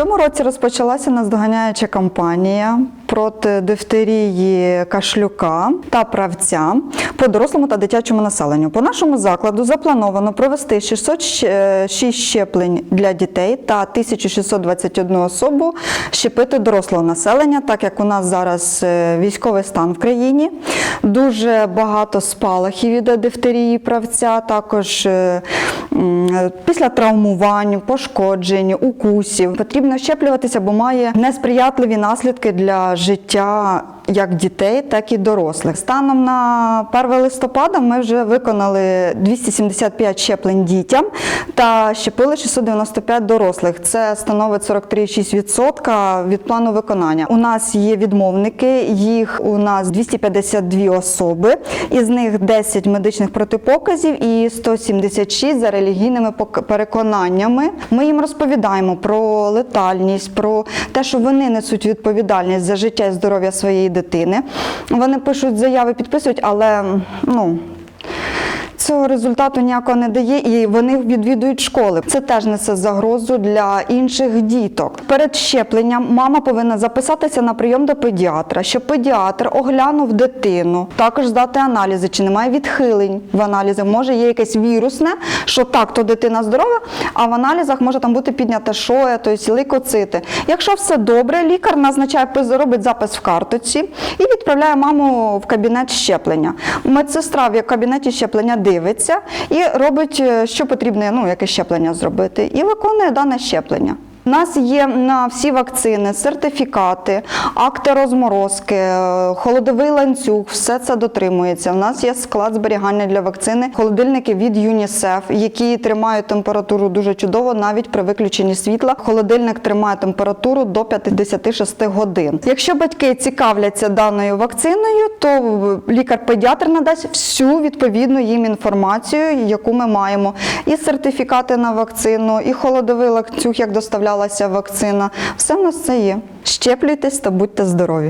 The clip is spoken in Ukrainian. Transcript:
цьому році розпочалася наздоганяюча кампанія проти дифтерії кашлюка та правця по дорослому та дитячому населенню. По нашому закладу заплановано провести 606 щеплень для дітей та 1621 особу щепити дорослого населення, так як у нас зараз е, військовий стан в країні. Дуже багато спалахів від дифтерії правця, також е, після травмувань, пошкоджень, укусів. Потрібно щеплюватися, бо має несприятливі наслідки для життя як дітей, так і дорослих. Станом на 1 листопада ми вже виконали 275 щеплень дітям та щепили 695 дорослих. Це становить 43,6% від плану виконання. У нас є відмовники, їх у нас 252 особи, із них 10 медичних протипоказів і 176 за релігійними переконаннями. Ми їм розповідаємо про летальність, про те, що вони несуть відповідальність за життя і здоров'я своєї дитини. Вони пишуть заяви, підписують, але ну. Цього результату ніякого не дає, і вони відвідують школи. Це теж несе загрозу для інших діток. Перед щепленням мама повинна записатися на прийом до педіатра, щоб педіатр оглянув дитину, також здати аналізи, чи немає відхилень в аналізах. Може, є якесь вірусне, що так, то дитина здорова, а в аналізах може там бути піднята шоя, тобто лейкоцити. Якщо все добре, лікар назначає робить запис в карточці і відправляє маму в кабінет щеплення. Медсестра в кабінеті щеплення дивиться і робить, е, що потрібно, ну, яке щеплення зробити, і виконує дане щеплення. У нас є на всі вакцини сертифікати, акти розморозки, е, холодовий ланцюг, все це дотримується. У нас є склад зберігання для вакцини, холодильники від ЮНІСЕФ, які тримають температуру дуже чудово, навіть при виключенні світла. Холодильник тримає температуру до 56 годин. Якщо батьки цікавляться даною вакциною, то лікар-педіатр надасть всю відповідну їм інформацію, яку ми маємо. І сертифікати на вакцину, і холодовий ланцюг, як доставлялася вакцина. Все в нас це є. Щеплюйтесь та будьте здорові.